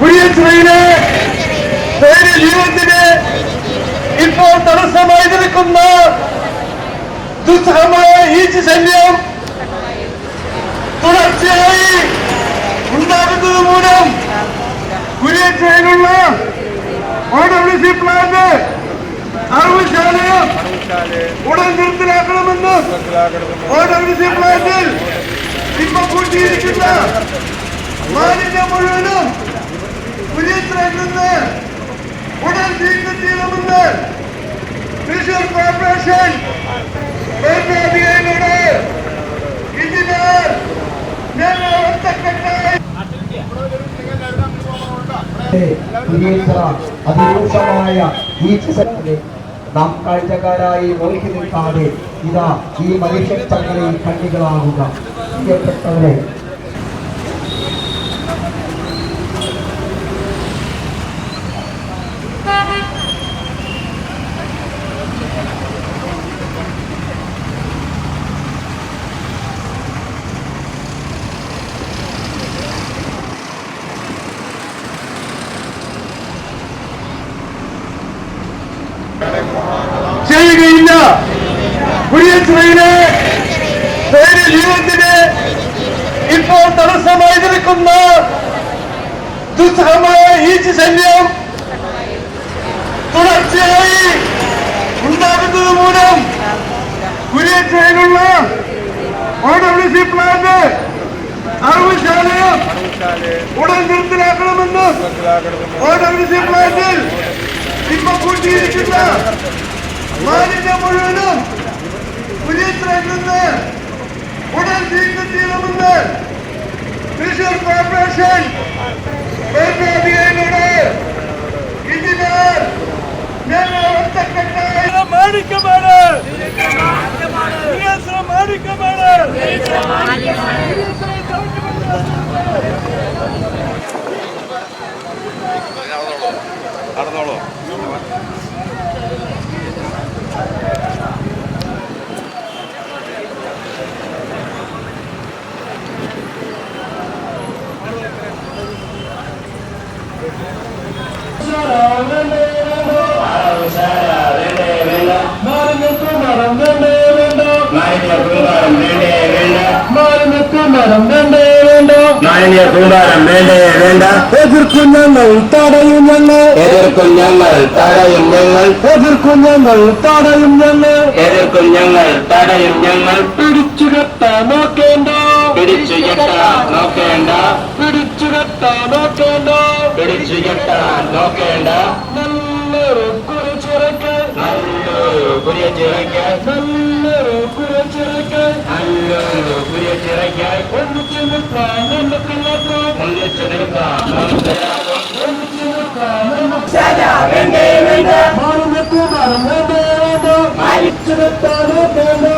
കുരിയച്ചിറയിലെ പേര് ജീവിതത്തിന് ഇപ്പോൾ തടസ്സമായി നിൽക്കുന്ന ദുസ്സഹമായ ഈച്ച ശല്യം തുടർച്ചയായി ഉണ്ടാകുന്നത് മൂലം കുരിയച്ചിറയിലുള്ള ഒ ഡബ്ല്യു സി പ്ലാന്റ് അറവുശാലയും ഉടൻ നിർത്തലാക്കണമെന്ന് ഒ ഡബ്ല്യു സി പ്ലാന്റിൽ ഇപ്പൊ കൂട്ടിയിരിക്കുന്ന മാലിന്യം മുഴുവനും കോർപ്പറേഷൻ ഭരണാധികാരികളോട് എഞ്ചിനീയർ ഞങ്ങൾ അതിരൂക്ഷമായ ഈ ചിസത്തിനെ നാം കാഴ്ചക്കാരായി നോക്കി നിൽക്കാതെ ഇതാ ഈ മനുഷ്യ ചങ്ങലയിൽ കണ്ണികളാകുക പ്രിയപ്പെട്ടവരെ കുരിയച്ചിറയിലെ പേര് ജീവിതത്തിന് ഇപ്പോൾ തടസ്സമായി നിൽക്കുന്ന ദുസ്സഹമായ ഈച്ച ശല്യം തുടർച്ചയായി ഉണ്ടാകുന്നത് മൂലം കുരിയച്ചിറയിലുള്ള സി പ്ലാന്റ് അറവുശാലയും ഉടൻ നിർത്തലാക്കണമെന്ന് സി പ്ലാന്റിൽ ഇപ്പൊ കൂട്ടിയിരിക്കുന്ന കുരിയച്ചിറയിൽ നിന്ന് ഉടൻ നീക്കം ചെയ്യണമെന്ന് തൃശൂർ കോർപ്പറേഷൻ ഭരണാധികാരികളോട് എഞ്ചിനീയർ ഒറ്റക്കെട്ടായി മാണിക്കമാണ് മാണിക്കമാണ് മാലിന്യ കൂമ്പാരം വേണ്ടേ വേണ്ട. എതിർക്കും ഞങ്ങൾ തടയും ഞങ്ങൾ. എതിർക്കും ഞങ്ങൾ തടയും ഞങ്ങൾ. എതിർക്കും ഞങ്ങൾ തടയും ഞങ്ങൾ. എതിർക്കും ഞങ്ങൾ തടയും ഞങ്ങൾ. പിടിച്ചു കെട്ടാൻ നോക്കേണ്ട. പിടിച്ചു കെട്ടാൻ നോക്കേണ്ട. പിടിച്ചു കെട്ടാൻ നോക്കേണ്ട. പിടിച്ചു കെട്ടാൻ നോക്കേണ്ട. നല്ലൊരു കുറിച്ചിറക്ക്. നല്ലൊരു കുറിച്ചിറക്ക്. നല്ലൊരു Saga, vende, vende. Mano, me cubaram, vende, vende. Malik, churuta, vende, vende.